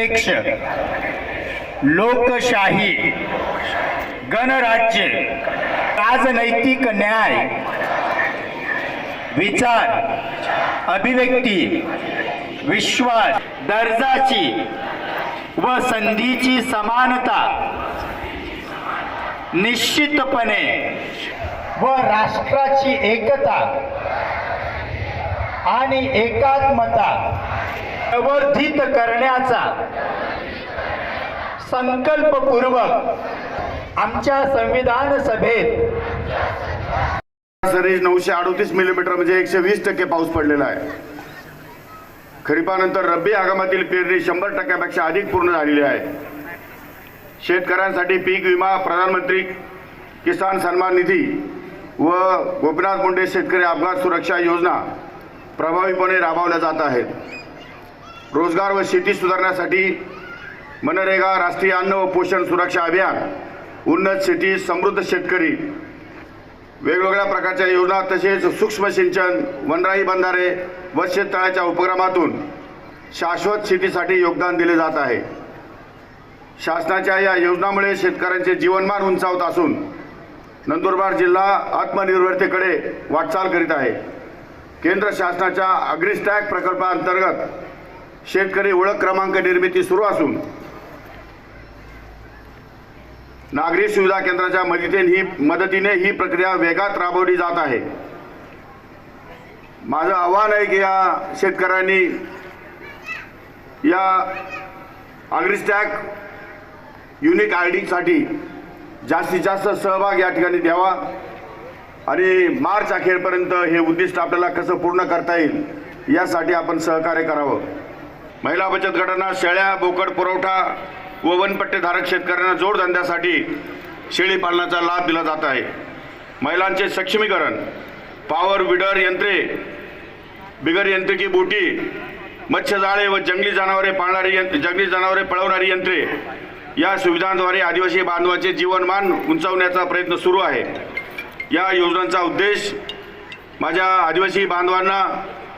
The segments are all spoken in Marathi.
पेक्ष लोकशाही गणराज्य राजनैतिक न्याय विचार अभिव्यक्ती विश्वास दर्जाची व संधीची समानता निश्चितपणे व राष्ट्राची एकता आणि एकात्मता प्रवर्धित करण्याचा संकल्पपूर्वक आमच्या संविधान सभेत सरासरी नऊशे अडोतीस मिलीमीटर म्हणजे एकशे वीस टक्के पाऊस पडलेला आहे. खरीपानंतर रब्बी हंगामातील पेरणी शंभर टक्क्यापेक्षा अधिक पूर्ण झालेली आहे. शेतकऱ्यांसाठी पीक विमा प्रधानमंत्री किसान सन्मान निधी व गोपीनाथ मुंडे शेतकरी अपघात सुरक्षा योजना प्रभावीपणे राबवल्या जात आहेत. रोजगार व शेती सुधारण्यासाठी मनरेगा राष्ट्रीय अन्न व पोषण सुरक्षा अभियान उन्नत शेती समृद्ध शेतकरी वेगवेगळ्या प्रकारच्या योजना तसेच सूक्ष्म सिंचन वनराई बंधारे व शेततळ्याच्या उपक्रमातून शाश्वत शेतीसाठी योगदान दिले जात आहे. शासनाच्या या योजनामुळे शेतकऱ्यांचे जीवनमान उंचावत असून नंदुरबार जिल्हा आत्मनिर्भरतेकडे वाटचाल करीत आहे. केंद्र शासनाच्या अग्रिस्टॅक प्रकल्पाअंतर्गत शेतकरी ओळख क्रमांक निर्मिती सुरू असून नागरी सुविधा केंद्राच्या मदतीने ही मदतीने ही प्रक्रिया वेगात राबवली जात आहे. माझं आव्हान आहे की या शेतकऱ्यांनी या अग्रिस्टॅक युनिक आय डीसाठी जास्तीत जास्त सहभाग या ठिकाणी द्यावा आणि मार्च अखेरपर्यंत हे उद्दिष्ट आपल्याला कसं पूर्ण करता येईल यासाठी आपण सहकार्य करावं. महिला बचत गटांना शेळ्या बोकड पुरवठा व वनपट्टेधारक शेतकऱ्यांना जोडधंद्यासाठी शेळी पालनाचा लाभ दिला जात आहे. महिलांचे सक्षमीकरण पॉवर विडर यंत्रे बिगर यंत्रिकी बोटी मत्स्यजाळे व जंगली जनावरे पाळणारी यंत्र जंगली जनावरे पळवणारी यंत्रे या सुविधांद्वारे आदिवासी बांधवांचे जीवनमान उंचावण्याचा प्रयत्न सुरू आहे. या योजनांचा उद्देश माझ्या आदिवासी बांधवांना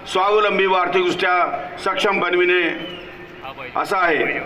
स्वावलंबी व आर्थिकदृष्ट्या सक्षम बनविणे असा आहे.